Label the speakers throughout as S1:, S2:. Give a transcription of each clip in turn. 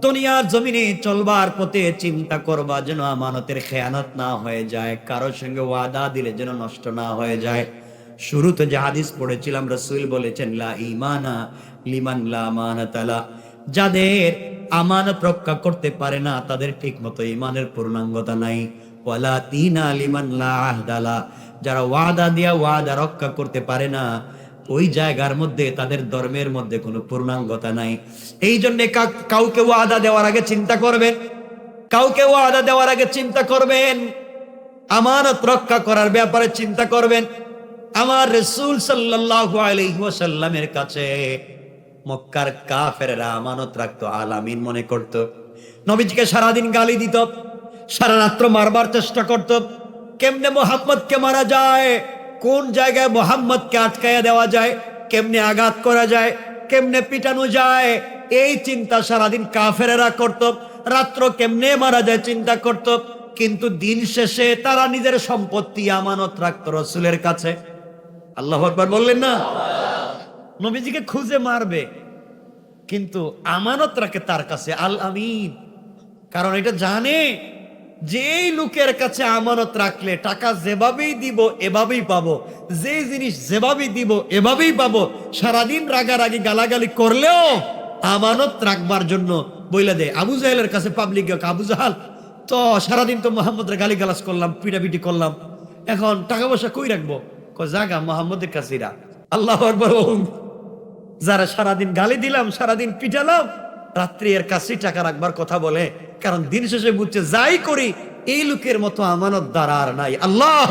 S1: দুনিয়ার জমিনে চলবার পথে চিন্তা করবা যেন আমানতের খেয়ানত না হয়ে যায় কারোর সঙ্গে ওয়াদা দিলে যেন নষ্ট না হয়ে যায়। শুরুতে যে হাদিস পড়েছিলাম, রসুল বলেছেন, লা ইমানা লিমান লা আমানাতালা যাদের আমানত রক্ষা করতে পারে না, তাদের ঠিক মতো ইমানের পূর্ণাঙ্গতা নাই। ওয়ালা তিনা লিমান লা আহদালা যারা ওয়াদা দিয়া ওয়াদা রক্ষা করতে পারে না ওই জায়গার মধ্যে, তাদের ধর্মের মধ্যে কোনো পূর্ণাঙ্গতা নাই। এই জন্যে কাউকে ওয়াদা দেওয়ার আগে চিন্তা করবেন। কাউকে ওয়াদা দেওয়ার আগে চিন্তা করবেন। আমানত রক্ষা করার ব্যাপারে চিন্তা করবেন। আমার রসুল সাল্লাল্লাহু আলাইহি ওয়াসাল্লামের কাছে মক্কার কাফেররা আমানত রাখতো, আলামিন মনে করত। নবীজিকে সারাদিন গালি দিত, সারা রাত্র মারবার চেষ্টা করত। কেমনে মোহাম্মদকে মারা যায়? কোন জায়গায় মোহাম্মদকে আটকাইয়া দেওয়া যায়, কেমনে আঘাত করা যায়, কেমনে পিটানো যায়, এই চিন্তা সারাদিন কাফেরেরা করত, রাত্র কেমনে মারা যায় চিন্তা করত, কিন্তু দিন শেষে তারা নিজের সম্পত্তি আমানত রাখত রসুলের কাছে। আল্লাহ আকবার বললেন না? নবীজিকে খুঁজে মারবে, কিন্তু আমানত রাখে তার কাছে, আল আমিন। কারণ এটা জানে যেই লোকের কাছে আমানত রাখলে টাকা যেভাবেই দিব, এভাবেই পাবো। যেই জিনিস যেভাবেই দিব, এভাবেই পাবো। সারাদিন রাগারাগি গালাগালি করলেও আমানত রাখবার জন্য বইলা দেয়। আবু জাহেলের কাছে পাবলিক আবু জাহাল, তো সারাদিন তো মোহাম্মদের গালি গালাজ করলাম, পিটাপিটি করলাম। এখন টাকা পয়সা কই রাখব? জাগা মোহাম্মদের কাছে আল্লাহ। যারা সারাদিন গালি দিলাম, সারাদিন পিটালাম রাত্রি এর কাছেই টাকা রাখবার কথা বলে, কারণ দিন শেষে বুঝছে, যাই করি, এই লোকের মতো আমানত দ্বারা আর নাই। আল্লাহ।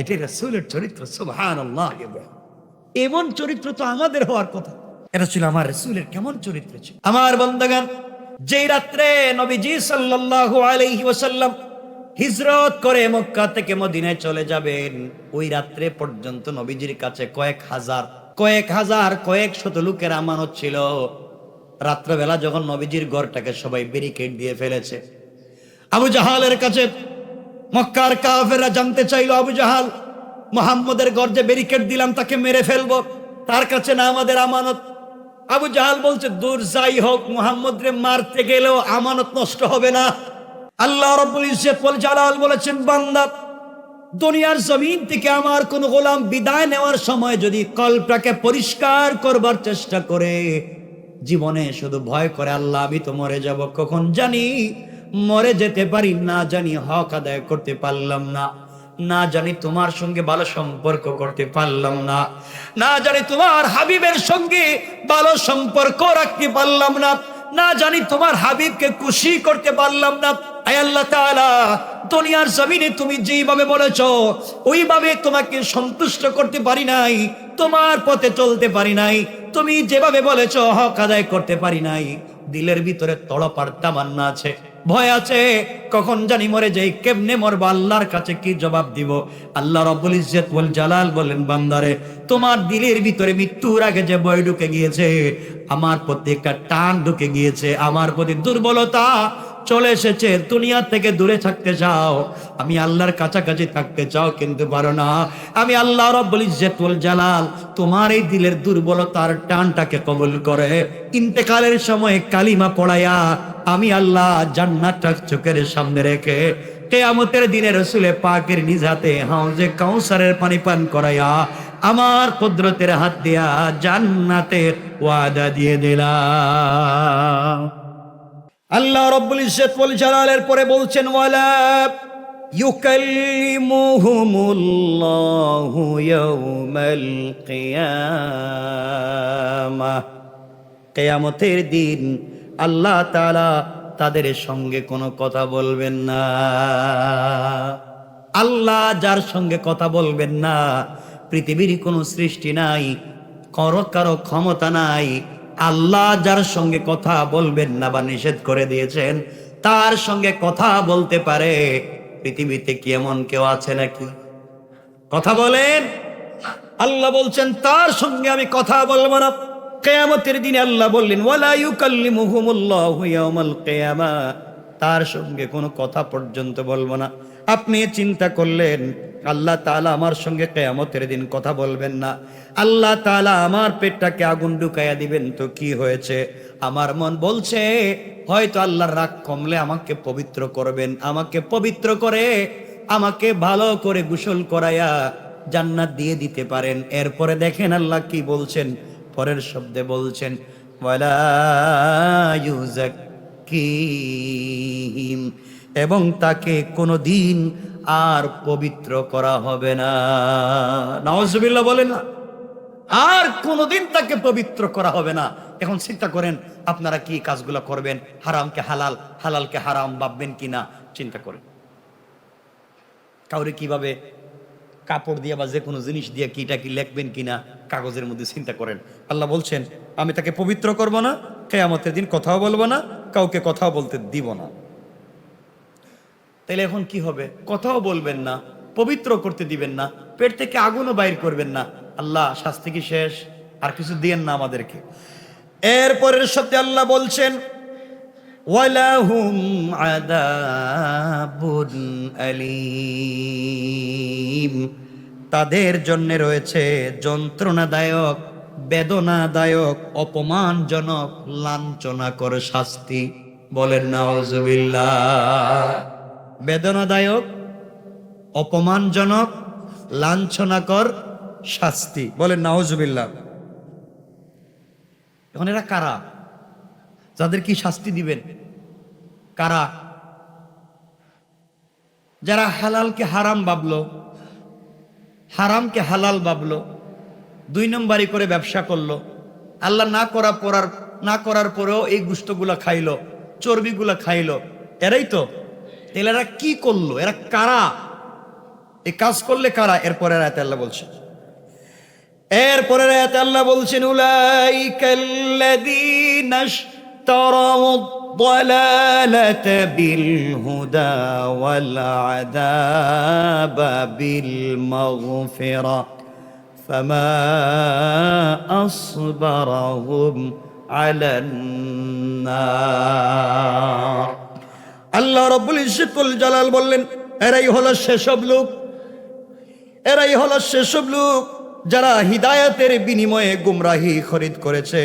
S1: এটাই রাসূলের চরিত্র সুবহান আল্লাহ এমন চরিত্র তো আমাদের হওয়ার কথা। এটা ছিল আমার রসুলের কেমন চরিত্র ছিল। আমার বন্ধগান যেই রাত্রে নবীজি সাল্লাল্লাহু আলাইহি ওয়াসাল্লাম হিজরত করে মক্কা থেকে মদিনায় চলে যাবেন, ওই রাত্রে পর্যন্ত নবীজির কাছে কয়েক হাজার কয়েক হাজার, কয়েক শত লোকের আমানত ছিল। রাত্রবেলা যখন নবীজির ঘরটাকে সবাই ব্যারিকেড দিয়ে ফেলেছে। আবু জাহালের কাছে মক্কার কাফেররা জানতে চাইল, আবু জাহাল, মোহাম্মদের গর্জে ব্যারিকেড দিলাম তাকে মেরে ফেলব, তার কাছে না আমাদের আমানত। আবু জাহাল বলছে, দূর যাই হোক মোহাম্মদ রে মারতে গেলেও আমানত নষ্ট হবে না। আল্লাহ রব্বুল ইজ্জত জালাল বলেছেন, বান্দা, দুনিয়ার জমিন থেকে আমার কোন গোলাম বিদায় নেওয়ার সময় যদি কল্পটাকে পরিষ্কার করবার চেষ্টা করে জীবনে শুধু ভয় করে আল্লাহ, আমি তো মরে যাব। কখন জানি? মরে যেতে পারি, না জানি হক আদায় করতে পারলাম না। না জানি তোমার সঙ্গে ভালো সম্পর্ক করতে পারলাম না। না জানি তোমার হাবিবের সঙ্গে ভালো সম্পর্ক রাখতে পারলাম না। না জানি তোমার হাবিবকে খুশি করতে পারলাম না। আয় আল্লাহ তাআলা, দুনিয়ার জমিনে তুমি যেইভাবে বলেছ, ওইভাবে তোমাকে সন্তুষ্ট করতে পারি নাই। তোমার পথে চলতে পারি নাই। তুমি যেভাবে বলেছ, হক আদায় করতে পারি নাই। দিলের ভিতরে তড়পার তামান্না আছে। ভয় আছে, কখন জানি মরে যাই, কেমনে মরবো, আল্লাহর কাছে কি জবাব দিব? আল্লাহ রব্বুল ইজ্জত বল জালাল বলেন, বান্দারে, তোমার দিলের ভিতরে মৃত্যুর আগে যে ভয় ঢুকে গিয়েছে, আমার প্রতি একটা টান ঢুকে গিয়েছে, আমার প্রতি দুর্বলতা চলে এসেছে দুনিয়া থেকে দূরে থাকতে চাও। আমি আল্লাহর কাছাকাছি থাকতে চাও, কিন্তু পারো না। আমি আল্লাহ রব্বুল ইজ্জতুল জালাল, তোমার এই দিলের দুর্বলতার টানটাকে কবুল করে। ইন্তেকালের সময় কালিমা পড়াইয়া আমি আল্লাহ জান্নাতটা চোখের সামনে রেখে কেয়ামতের দিনে রসুলে পাকের নিজ হাতে হাউজে কাউসারের পানি পান করাইয়া আমার কুদরতের হাত দিয়া জান্নাতের ওয়াদা দিয়ে দিলাম। আল্লাহ রব্বুল ইজ্জত ওয়াল জালালের পরে বলছেন, ওয়ালা ইউকাল্লিমুহুমুল্লাহু ইয়াউমাল কিয়ামাহ কিয়ামতের দিন আল্লাহ তাআলা তাদের সঙ্গে কোনো কথা বলবেন না। আল্লাহ যার সঙ্গে কথা বলবেন না, পৃথিবীর কোনো সৃষ্টি নাই, কারও কারও ক্ষমতা নাই আল্লাহ যার সঙ্গে কথা বলবেন না বা নিষেধ করে দিয়েছেন, তার সঙ্গে কথা বলতে পারে। পৃথিবীতে কি এমন কেউ আছে নাকি? কথা বলেন। আল্লাহ বলছেন, তার সঙ্গে আমি কথা বলব না। কেয়ামতের দিনে আল্লাহ বললেন তার সঙ্গে কোনো কথা পর্যন্ত বলব না। আপনি চিন্তা করলেন আল্লাহ তাআলা আমার সঙ্গে কেয়ামতের দিন কথা বলবেন না। আল্লাহ তাআলা আমার পেটটাকে আগুন ঢুকাইয়া দিবেন। তো কি হয়েছে? আমার মন বলছে, হয়তো আল্লাহর রাগ কমলে আমাকে পবিত্র করবেন। আমাকে পবিত্র করে, আমাকে ভালো করে গোসল করাইয়া জান্নাত দিয়ে দিতে পারেন। এরপরে দেখেন আল্লাহ কি বলছেন। পরের শব্দে বলছেন এবং তাকে কোনো দিন আর পবিত্র করা হবে না। বলেন না। আর কোনোদিন তাকে পবিত্র করা হবে না। এখন চিন্তা করেন, আপনারা কি কাজগুলো করবেন? হারামকে হালাল, হালালকে হারাম ভাববেন কিনা চিন্তা করেন। কাউরে কীভাবে কাপড় দিয়ে বা যে কোনো জিনিস দিয়ে কিটা কি লিখবেন কিনা কাগজের মধ্যে চিন্তা করেন। আল্লাহ বলছেন, আমি তাকে পবিত্র করব না, কেয়ামতের দিন কথাও বলব না, কাউকে কথাও বলতে দিব না। তাইলে এখন কি হবে? কথাও বলবেন না, পবিত্র করতে দিবেন না, পেট থেকে আগুনও বাইর করবেন না। আল্লাহ, শাস্তি কি শেষ? আর কিছু দিয়েন না আমাদেরকে। এরপরের সত্যি আল্লাহ বলছেন, ওয়ালাহুম আদাবুন আলিম। তাদের জন্য রয়েছে যন্ত্রণাদায়ক, বেদনাদায়ক, অপমানজনক, লাঞ্ছনাকর শাস্তি। বলেন, নাউজুবিল্লাহ। বেদনাদায়ক, অপমানজনক, লাঞ্ছনাকর শাস্তি। বলেন, নাউজুবিল্লাহ। এখন এরা কারা? যাদের কি শাস্তি দিবেন? কারা? যারা হালালকে হারাম ভাবলো, হারামকে হালাল ভাবলো, দুই নম্বরই করে ব্যবসা করল, আল্লাহ না করা পড়ার না করার পরেও এই গুস্তগুলা খাইলো, চর্বিগুলা খাইলো, এরাই তো। তাহলে এরা কি করলো এরা কারা এই কাজ করলে কারা এরপরে রাতে আল্লাহ বলছে এরপরে রাতে আল্লাহ বলছেন উলাইকাল্লাযীনা اشتروا الضلالة بالهدى والعذاب بالمغفرة فما أصبرهم على النار আল্লাহ রব্বুল ইজ্জতুল জালাল বললেন, এরাই হলো সেসব লোক। এরাই হলো সেসব লোক যারা হিদায়াতের বিনিময়ে গুমরাহি খরিদ করেছে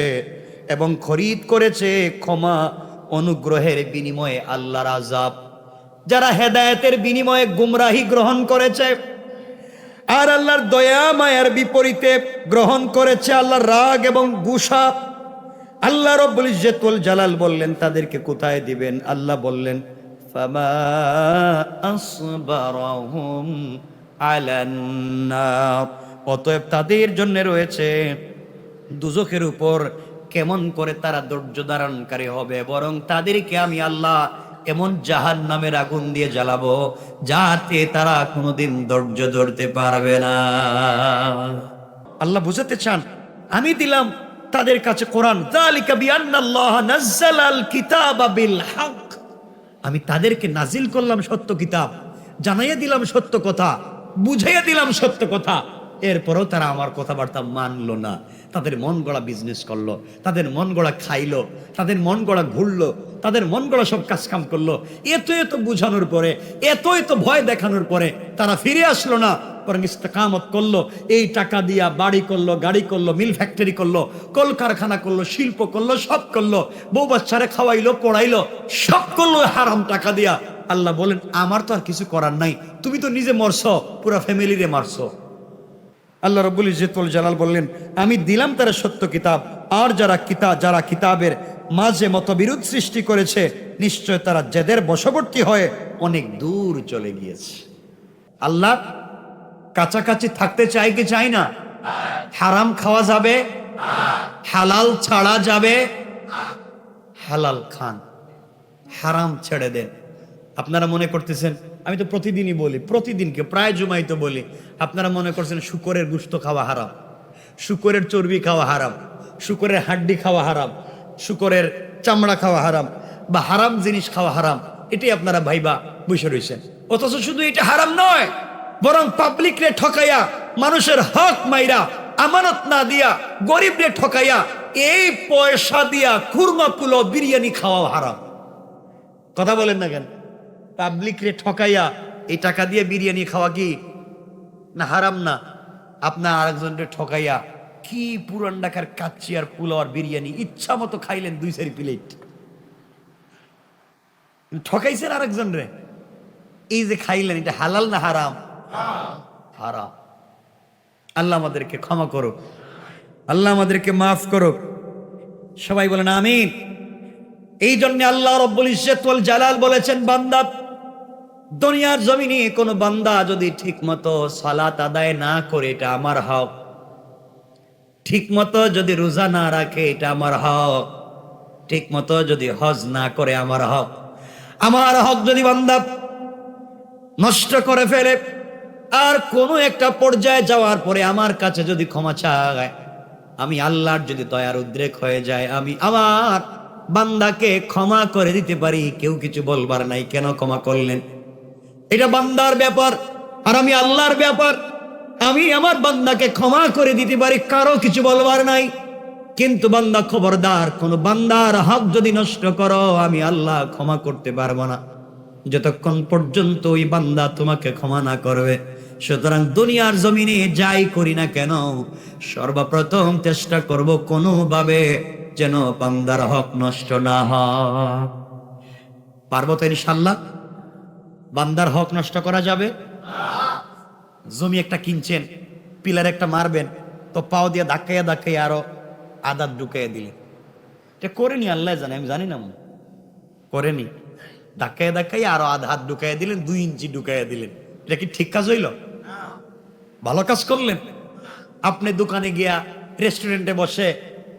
S1: এবং খরিদ করেছে ক্ষমা অনুগ্রহের বিনিময়ে আল্লাহর আজাব যারা হেদায়েতের বিনিময়ে গুমরাহি গ্রহণ করেছে আর আল্লাহর দয়া মায়ার বিপরীতে গ্রহণ করেছে আল্লাহর রাগ এবং গুসা। আল্লাহ রব্বুল ইজ্জতুল জালাল বললেন, তাদেরকে কোথায় দিবেন? আল্লাহ বললেন ফামা আসবারাহুম আলান নার অতএব তাদের জন্য রয়েছে দুজখের উপর কেমন করে তারা ধৈর্য ধারণকারী হবে, বরং তাদেরকে আমি আল্লাহ এমন জাহান নামের আগুন দিয়ে জ্বালাবো যাতে তারা কোনোদিন ধৈর্য ধরতে পারবে না। আল্লাহ বুঝাতে চান, আমি দিলাম তাদের কাছে কোরআন। যালিকা বিআন্নাল্লাহ কিতাবা বিল হক। আমি তাদেরকে নাজিল করলাম সত্য কিতাব, জানাইয়া দিলাম সত্য কথা, বুঝাইয়া দিলাম সত্য কথা। এরপরও তারা আমার কথাবার্তা মানল না। তাদের মন গড়া বিজনেস করল, তাদের মন গড়া খাইলো, তাদের মন গড়া ঘুরলো, তাদের মন গড়া সব কাজ কাম করল। এত এত বুঝানোর পরে এত এত ভয় দেখানোর পরে তারা ফিরে আসলো না, বরং ইস্তেকামত করল। এই টাকা দিয়া বাড়ি করল, গাড়ি করল, মিল ফ্যাক্টরি করল, কলকারখানা করল, শিল্প করল, সব করল। বউ বাচ্চারে খাওয়াইলো, পড়াইলো, সব করল হারাম টাকা দিয়া। আল্লাহ বলেন, আমার তো আর কিছু করার নাই। তুমি তো নিজে মরছ, পুরো ফ্যামিলিরে মারছো। আল্লাহ রব্বুল ইজ্জতুল জালাল বললেন, আমি দিলাম তারা সত্য কিতাব, আর যারা কিতা, যারা কিতাবের মাঝে মতবিরোধ সৃষ্টি করেছে, নিশ্চয় তারা জেদের বশবর্তী হয়ে অনেক দূর চলে গিয়েছে। আল্লাহ কাছাকাছি থাকতে চাই কি চাই না? হারাম খাওয়া যাবে, হালাল ছাড়া যাবে, হালাল খান, হারাম ছেড়ে দেন। আপনারা মনে করতেছেন আমি তো প্রতিদিনই বলি, প্রতিদিনকে, প্রায় জুমাই তো বলি, আপনারা মনে করছেন শুকরের গুস্ত খাওয়া হারাম, শুকরের চর্বি খাওয়া হারাম, শুকরের হাড্ডি খাওয়া হারাম, শুকরের চামড়া খাওয়া হারাম বা হারাম জিনিস খাওয়া হারাম, এটাই আপনারা ভাইবা বসে রয়েছেন। অথচ শুধু এটা হারাম নয়, বরং পাবলিক রে ঠকাইয়া, মানুষের হক মাইরা, আমানত না দিয়া, গরিব রে ঠকাইয়া, এই পয়সা দিয়া কুরমা পুলো বিরিয়ানি খাওয়া হারাম। কথা বলেন না কেন? পাবলিক রে ঠকাইয়া এই টাকা দিয়ে বিরিয়ানি খাওয়া কি? না, হারাম না। আপনার আরেকজনকে ঠকাইয়া কি পুরান ঢাকার কাচ্চি আর পোলাও আর বিরিয়ানি ইচ্ছা মতো খাইলেন দুই চারি প্লেট। ঠকাইছেন আরেকজন রে এই যে খাইলেন, এটা হালাল না হারাম? হারাম। আল্লাহ আমাদেরকে ক্ষমা করুক। আল্লাহ আমাদেরকে মাফ করুক। সবাই বলেন, আমিন। এই জন্য আল্লাহ রব্বুল ইজ্জতুল জালাল বলেছেন, বান্দা দুনিয়ার জমিনে কোনো বান্দা যদি ঠিক মতো সালাত আদায় না করে, এটা আমার হক। ঠিক মতো যদি রোজা না রাখে, এটা আমার হক। ঠিক মতো যদি হজ না করে, আমার হক। আমার হক যদি বান্দা নষ্ট করে ফেলে, আর কোনো একটা পর্যায়ে যাওয়ার পরে আমার কাছে যদি ক্ষমা চায়, আমি আল্লাহর যদি দয়ার উদ্রেক হয়ে যায়, আমি আমার বান্দাকে ক্ষমা করে দিতে পারি, কেউ কিছু বলবার নাই, কেন ক্ষমা করলেন? এটা বান্দার ব্যাপার, আর আমি আল্লাহর ব্যাপার। আমি আমার বান্দাকে ক্ষমা করে দিতে পারি, কারও কিছু বলবার নাই। কিন্তু বান্দা খবরদার, কোন বান্দার হক যদি নষ্ট করো, আমি আল্লাহ ক্ষমা করতে পারব না। যতক্ষণ পর্যন্ত ওই বান্দা তোমাকে ক্ষমা না করবে, সুতরাং দুনিয়ার জমিনে যাই করি না কেন, সর্বপ্রথম চেষ্টা করব কোনোভাবে যেন বান্দার হক নষ্ট না হয়। পারব তো ইনশাল্লাহ বান্দার হক নষ্ট করা যাবে? জমি একটা কিনছেন, পিলার একটা মারবেন, তো পাও দিয়ে ধাক্কাইয়া ধাক্কাইয়া আরও আদাত ঢুকাইয়া দিলেন। এটা করেনি আল্লাহ জানে, আমি জানি না করেনি। ধাক্কাইয়া ধাক্কাইয়া আরও আধ হাত ঢুকাইয়া দিলেন, দুই ইঞ্চি ঢুকাইয়া দিলেন। এটা কি ঠিক কাজ হইল? ভালো কাজ করলেন? আপনি দোকানে গিয়া রেস্টুরেন্টে বসে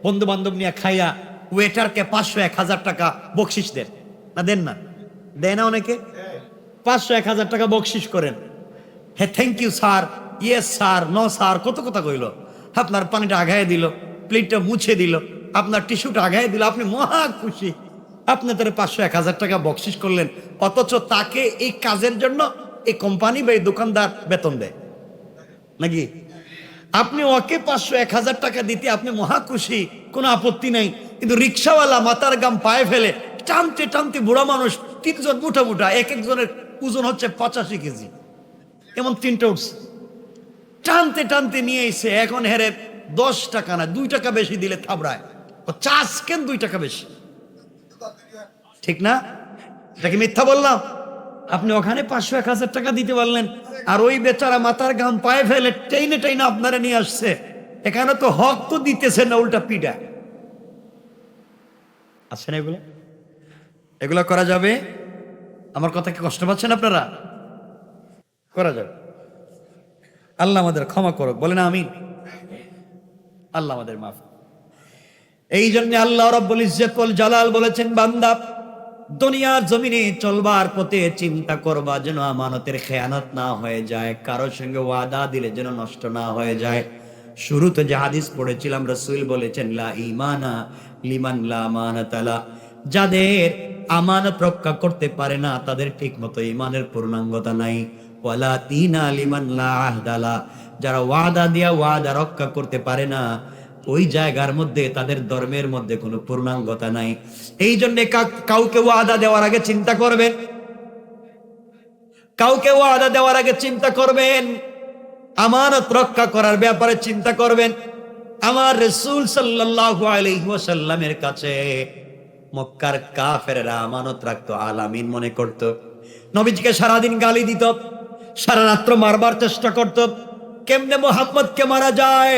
S1: বন্ধু বান্ধব নিয়ে খাইয়া ওয়েটারকে পাঁচশো, এক হাজার টাকা বকশিস দেন। না দেন না। দেয় না অনেকে? পাঁচশো, এক হাজার টাকা বকশিস করেন। হ্যাঁ thank you sir yes sir ন স্যার কত কথা কইল। আপনার পানিটা আগায় দিল, প্লেটটা মুছে দিল, আপনার টিস্যুটা আগায় দিল, আপনি মহা খুশি। আপনি তার পাঁচশো, এক হাজার টাকা বকশিস করলেন, অথচ তাকে এই কাজের জন্য এই কোম্পানি বা এই দোকানদার বেতন দেয়। নাকি? আপনি ওকে পাঁচশো, এক হাজার টাকা দিতে আপনি মহা খুশি, কোনো আপত্তি নাই। কিন্তু রিক্সাওয়ালা মাথার গাম পায়ে ফেলে, টানতে টানতে বুড়া মানুষ, তিনজন মুঠা মুঠা, এক একজনের ওজন হচ্ছে পঁচাশি কেজি। এমন তিনটা উঠছে। টানতে টানতে নিয়ে এসে এখন হেরে দশ টাকা না, দুই টাকা বেশি দিলে থাবড়ায়। ও চাষ কেন দুই টাকা বেশি। ঠিক না? এটা কি মিথ্যা বললাম? আপনি ওখানে পাঁচশো এক হাজার টাকা দিতে পারলেন। আর ওই বেচারা মাথার গাম পায়ে ফেলে টেইনে টেইনে আপনারা নিয়ে আসছে। এখানে তো হক তো দিতেছে না, উল্টা পিডা। আছে না এগুলো? এগুলো করা যাবে? আমার কথা কি কষ্ট পাচ্ছেন আপনারা? করা যাবে আল্লাহ আমাদের ক্ষমা করুক, বলেন আমি আল্লাহ আমাদের মাফ। এই জন্য আল্লাহ রব্বুল ইজ্জতুল জালাল বলেছেন, বান্দা, দুনিয়ার জমিনে চলবার পথে চিন্তা করবা যেন আমানতের খেয়ানত না হয়ে যায় কারোর সঙ্গে ওয়াদা দিলে যেন নষ্ট না হয়ে যায়। শুরুতে যে হাদিস পড়েছিলাম, রসুল বলেছেন, লা ইমানা লিমান লা আমানাতালা। যাদের আমানত রক্ষা করতে পারে না, তাদের ঠিক মতো ইমানের পূর্ণাঙ্গতা নাই। ওয়ালা তিনা লিমান লা আহদালা, যারা ওয়াদা দিয়া ওয়াদা রক্ষা করতে পারে না, ওই জায়গার মধ্যে, তাদের ধর্মের মধ্যে কোনো পূর্ণাঙ্গতা নাই। এই জন্য কাউকে ওয়াদা দেওয়ার আগে চিন্তা করবেন। কাউকে ওয়াদা দেওয়ার আগে চিন্তা করবেন। আমানত রক্ষা করার ব্যাপারে চিন্তা করবেন। আমার রসুল সাল্লাল্লাহু আলাইহি ওয়াসাল্লামের কাছে মক্কার কাফেররা আমানত রাখতো, আলামিন মনে করত। নবীজিকে সারাদিন গালি দিত, সারা রাত্র মারবার চেষ্টা করত। কেমনে মোহাম্মদকে মারা যায়,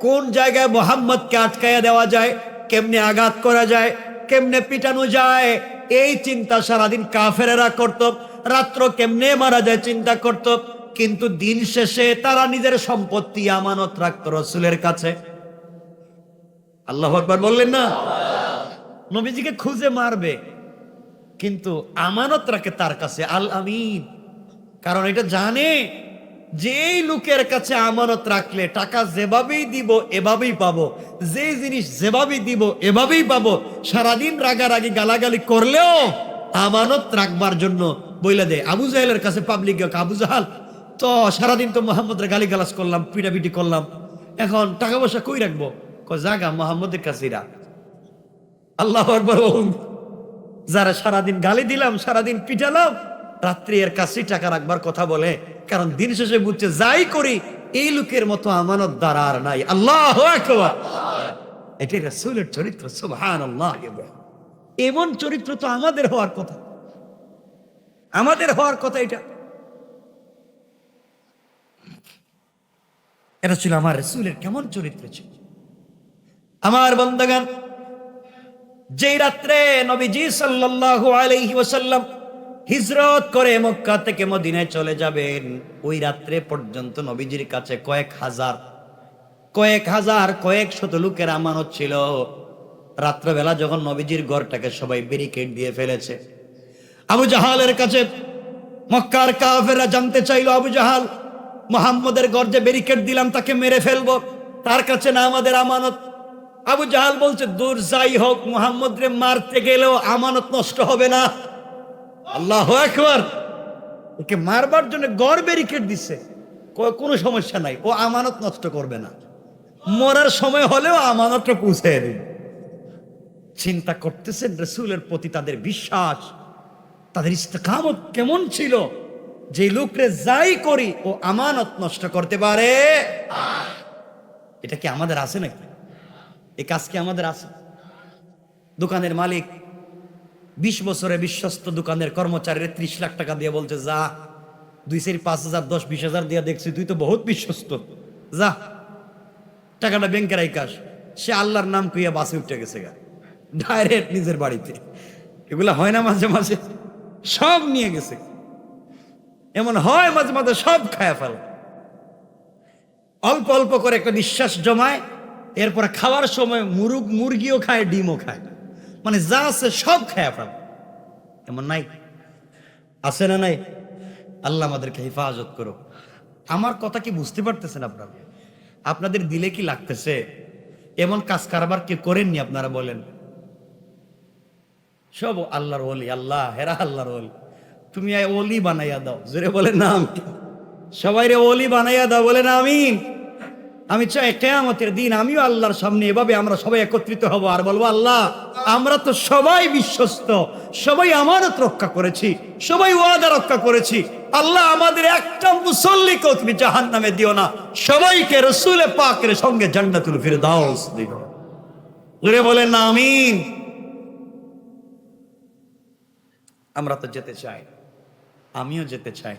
S1: কোন জায়গায় মোহাম্মদকে আটকাইয়া দেওয়া যায়, কেমনে আঘাত করা যায়, কেমনে পিটানো যায়, এই চিন্তা সারাদিন কাফেরেরা করত। রাত্র কেমনে মারা যায় চিন্তা করত, কিন্তু দিন শেষে তারা নিজের সম্পত্তি আমানত রাখতো রসুলের কাছে। আল্লাহ আকবার বললেন না? নবীজিকে খুঁজে মারবে। কিন্তু আমানত রাখে তার কাছে, আল আমিন। কারণ এটা জানে যেই লোকের কাছে আমানত রাখলে টাকা যেভাবেই দিব, এভাবেই পাবো। যে জিনিস যেভাবেই দিব, এভাবেই পাবো। সারাদিন রাগারাগি, গালাগালি করলেও আমানত রাখবার জন্য বইলা দেয়। আবু জাহেলের কাছে পাবলিক আবু জাহাল, তো, সারাদিন তো মোহাম্মদের গালি গালাস করলাম, পিটাপিটি করলাম। এখন টাকা পয়সা কই রাখব? জাগা, মোহাম্মদের কাছে রাখ। আল্লাহ আকবর যারা সারাদিন গালি দিলাম, সারাদিন পিটালাম, রাত্রি এর কাছে টাকা রাখবার কথা বলে, কারণ দিন শেষে বুঝছে যাই করি, এই লোকের মতো আমানত আর নাই। আল্লাহ এটাই রাসূলের চরিত্র, সুবহানাল্লাহ। এমন চরিত্র তো আমাদের হওয়ার কথা। আমাদের হওয়ার কথা এটা। এটা ছিল আমার রসুলের কেমন চরিত্র ছিল। আমার বন্ধগান যেই রাত্রে নবীজি সাল্লাল্লাহু আলাইহি ওয়াসাল্লাম হিজরত করে মক্কা থেকে মদিনায় চলে যাবেন, ওই রাত্রে পর্যন্ত নবীজির কাছে কয়েক হাজার কয়েক হাজার, কয়েক শত লোকের আমানত ছিল। রাত্রবেলা যখন নবীজির ঘরটাকে সবাই ব্যারিকেড দিয়ে ফেলেছে, আবু জাহালের কাছে মক্কার কাফেররা জানতে চাইল, আবু জাহাল, মোহাম্মদের গর্জে ব্যারিকেড দিলাম তাকে মেরে ফেলব, তার কাছে না আমাদের আমানত? আবু জাহাল বলছে, দূর যাই হোক মোহাম্মদ রে মারতে গেলেও আমানত নষ্ট হবে না। আল্লাহ একবার ওকে মারবার জন্য গড় ব্যারিকেড কয়, কোনো সমস্যা নাই, ও আমানত নষ্ট করবে না। মরার সময় হলেও আমানতটা পৌঁছে দিন চিন্তা করতেছেন রসুলের প্রতি তাদের বিশ্বাস। তাদের ইস্তেকামত কেমন ছিল? যে লোকরে যাই করি, ও আমানত নষ্ট করতে পারে। এটা কি আমাদের আছে নাকি? এই কাজ কি আমাদের আছে? দোকানের মালিক বিশ বছরে বিশ্বস্ত দোকানের কর্মচারীরা ত্রিশ লাখ টাকা দিয়ে বলছে, যা, দুই চারি পাঁচ হাজার, দশ বিশ হাজার দিয়ে দেখছি, তুই তো বহুত বিশ্বস্ত। যা, টাকাটা ব্যাংকের আইকাশ সে আল্লাহর নাম কুইয়া বাসে উঠে গেছে গা, ডাইরেক্ট নিজের বাড়িতে। এগুলা হয় না মাঝে মাঝে? সব নিয়ে গেছে। এমন হয় মাঝে মাঝে সব খায় ফেল। অল্প অল্প করে একটা বিশ্বাস জমায় এরপরে খাওয়ার সময় মুরুগ মুরগিও খায়, ডিমও খায়। মানে যা আছে সব খায় ফেল এমন নাই? আছে না নাই? আল্লাহ আমাদেরকে হেফাজত করো আমার কথা কি বুঝতে পারতেছেন আপনারা? আপনাদের দিলে কি লাগতেছে? এমন কাজ কারবার কি করেননি আপনারা বলেন? সব আল্লাহর ওলি, আল্লাহ, হেরা আল্লাহর ওলি। তুমি ওলি বানাইয়া দাও। জোরে বলে না আমি সবাই রে ওলি বানাইয়া দাও বলে না আমিন। আমি চাই কেয়ামতের দিন আমিও আল্লাহর সামনে এভাবে আমরা সবাই একত্রিত হব। আর বলব, আল্লাহ, আমরা তো সবাই বিশ্বস্ত, সবাই আমানত রক্ষা করেছি, সবাই ওয়াদা রক্ষা করেছি। আল্লাহ আমাদের একটা মুসল্লিকেও তুমি জাহান নামে দিও না। সবাইকে রসুলে পাকের সঙ্গে জান্নাতুল ফিরদাউস দিও। জোরে বলেন না, আমিন। আমরা তো যেতে চাই, আমিও যেতে চাই,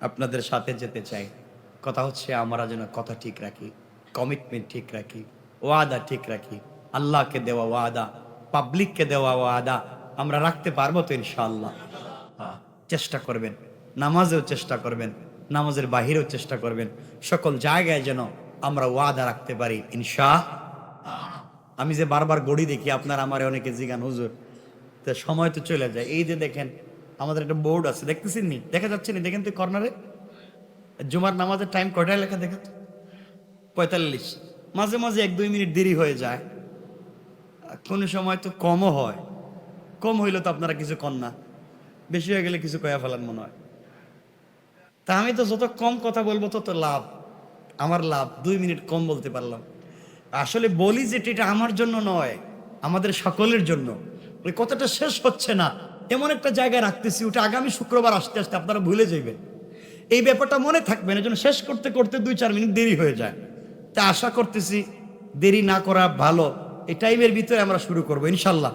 S1: আপনাদের সাথে যেতে চাই। কথা হচ্ছে আমরা যেন কথা ঠিক রাখি কমিটমেন্ট ঠিক রাখি ওয়াদা ঠিক রাখি আল্লাহকে দেওয়া ওয়াদা পাবলিককে দেওয়া ওয়াদা আমরা রাখতে পারব তো ইনশাআল্লাহ। হ্যাঁ, চেষ্টা করবেন নামাজেও চেষ্টা করবেন নামাজের বাহিরেও চেষ্টা করবেন সকল জায়গায় যেন আমরা ওয়াদা রাখতে পারি ইনশা। আমি যে বারবার গড়ি দেখি আপনার আমার অনেকে জিগান হুজুর তো সময় তো চলে যায়। এই যে দেখেন আমাদের একটা বোর্ড আছে দেখতেছেন নি? দেখা যাচ্ছে নি? দেখেন তো কর্নারে। জুমার নামাজের টাইম কটায় লেখা দেখেন তো? পঁয়তাল্লিশ। মাঝে মাঝে এক দুই মিনিট দেরি হয়ে যায়। কোনো সময় তো কমও হয়। কম হইলে তো আপনারা কিছু কন না। বেশি হয়ে গেলে কিছু কয়া ফেলান মনে হয়। তা আমি তো যত কম কথা বলব তত লাভ। আমার লাভ। দুই মিনিট কম বলতে পারলাম। আসলে বলি যেটা এটা আমার জন্য নয়, আমাদের সকলের জন্য। ওই কথাটা শেষ হচ্ছে না। এমন একটা জায়গায় রাখতেছি, ওটা আগামী শুক্রবার আসতে আসতে আপনারা ভুলে যাইবেন। এই ব্যাপারটা মনে থাকবে না, যেন শেষ করতে করতে দুই চার মিনিট দেরি হয়ে যায়। তা আশা করতেছি দেরি না করা ভালো। এই টাইমের ভিতরে আমরা শুরু করব, ইনশাল্লাহ।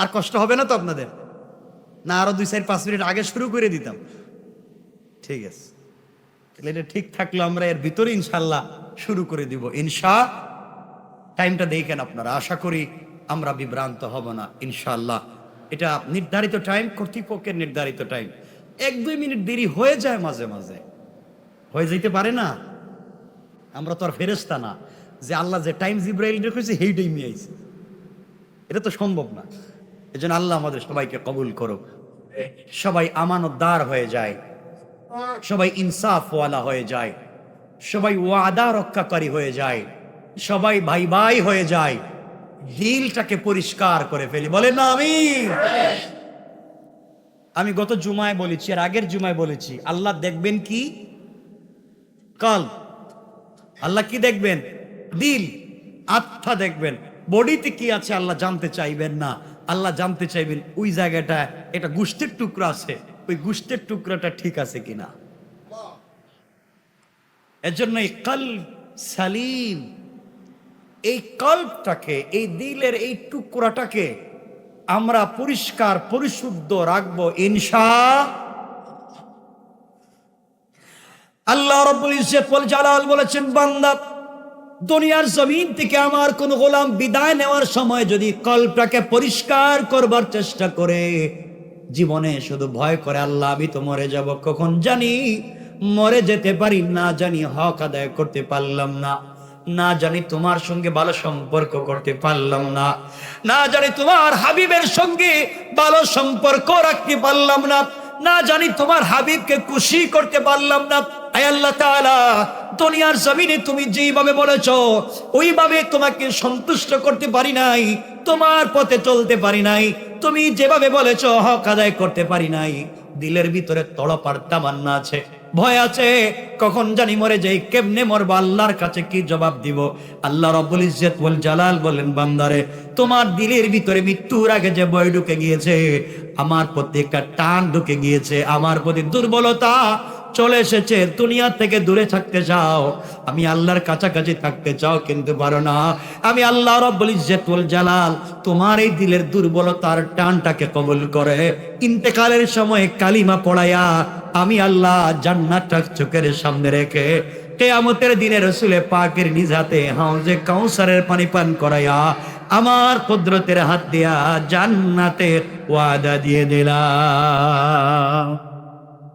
S1: আর কষ্ট হবে না তো আপনাদের? না, আরও দুই চার পাঁচ মিনিট আগে শুরু করে দিতাম। ঠিক আছে। তাহলে এটা ঠিক থাকলে আমরা এর ভিতরে ইনশাল্লাহ শুরু করে দিব। ইনশা টাইমটা দেখেন আপনারা। আশা করি আমরা বিভ্রান্ত হব না, ইনশাল্লাহ। এটা নির্ধারিত টাইম কর্তৃপক্ষের নির্ধারিত টাইম এক দুই মিনিট দেরি হয়ে যায় মাঝে মাঝে। হয়ে যেতে পারে না। আমরা তো আর ফেরেস্তা না। যে আল্লাহ যে টাইম জিব্রাইল রেখেছে, সেই টাইমে আইছে। এটা তো সম্ভব না। এই জন্য আল্লাহ আমাদের সবাইকে কবুল করুক। সবাই আমানতদার হয়ে যায়। সবাই ইনসাফওয়ালা হয়ে যায়। সবাই ওয়াদা রক্ষাকারী হয়ে যায়। সবাই ভাই ভাই হয়ে যায়। দিলটাকে পরিষ্কার করে ফেলি। বলে না আমি আমি গত জুমায় বলেছি আর আগের জুমায় বলেছি, আল্লাহ দেখবেন কি? কাল। আল্লাহ কি দেখবেন? দিল। আত্মা দেখবেন। বডিতে কি আছে আল্লাহ জানতে চাইবেন না। আল্লাহ জানতে চাইবেন ওই জায়গাটা, এটা গুষ্টের টুকরো আছে। ওই গুষ্টের টুকরাটা ঠিক আছে কিনা? এজন্য এই কল্ব সালিম, এই কল্পটাকে এই দিলের এই টুকরাটাকে আমরা পরিষ্কার, পরিশুদ্ধ রাখব ইনশা আল্লাহ রব্বুল জালাল বলেছেন, বান্দা, দুনিয়ার জমিন থেকে আমার কোন গোলাম বিদায় নেওয়ার সময় যদি কল্পটাকে পরিষ্কার করবার চেষ্টা করে, জীবনে শুধু ভয় করে, আল্লাহ, আমি তো মরে যাব, কখন জানি? মরে যেতে পারি না জানি, হক আদায় করতে পারলাম না। না জানি তোমার সঙ্গে ভালো সম্পর্ক করতে পারলাম না। না জানি তোমার হাবিবের সঙ্গে ভালো সম্পর্ক রাখতে পারলাম না। না জানি তোমার হাবিবকে খুশি করতে পারলাম না। আল্লাহ তাআলা, দুনিয়ার জমিনে তুমি যেইভাবে বলেছ, ওইভাবে তোমাকে সন্তুষ্ট করতে পারি নাই, তোমার পথে চলতে পারি নাই, তুমি যেভাবে বলেছ হক আদায় করতে পারি নাই। দিলের ভিতরে তড়পার তামান্না আছে। ভয় আছে, কখন জানি মরে যাই, কেমনে মরবো, আল্লাহর কাছে কি জবাব দিব? আল্লাহ রব্বুল ইজ্জত বল জালাল বলেন, বান্দারে, তোমার দিলের ভিতরে মৃত্যুর আগে যে বই ঢুকে গিয়েছে, আমার প্রতি একটা টান ঢুকে গিয়েছে, আমার প্রতি দুর্বলতা চলে এসেছে, দুনিয়া থেকে দূরে থাকতে চাও। আমি আল্লাহর কাছাকাছি থাকতে চাও, কিন্তু পারো না। আমি আল্লাহ রব্বুল ইজ্জতুল জালাল, তোমার এই দিলের দুর্বলতার টানটাকে কবুল করে। ইন্তেকালের সময় কালিমা পড়াইয়া আমি আল্লাহ জান্নাতটা চোখের সামনে রেখে কেয়ামতের দিনে রসুলে পাকের নিজ হাতে হাউজে কাউসারের পানি পান করাইয়া আমার কুদরতের হাত দিয়া জান্নাতের ওয়াদা দিয়ে দিলাম।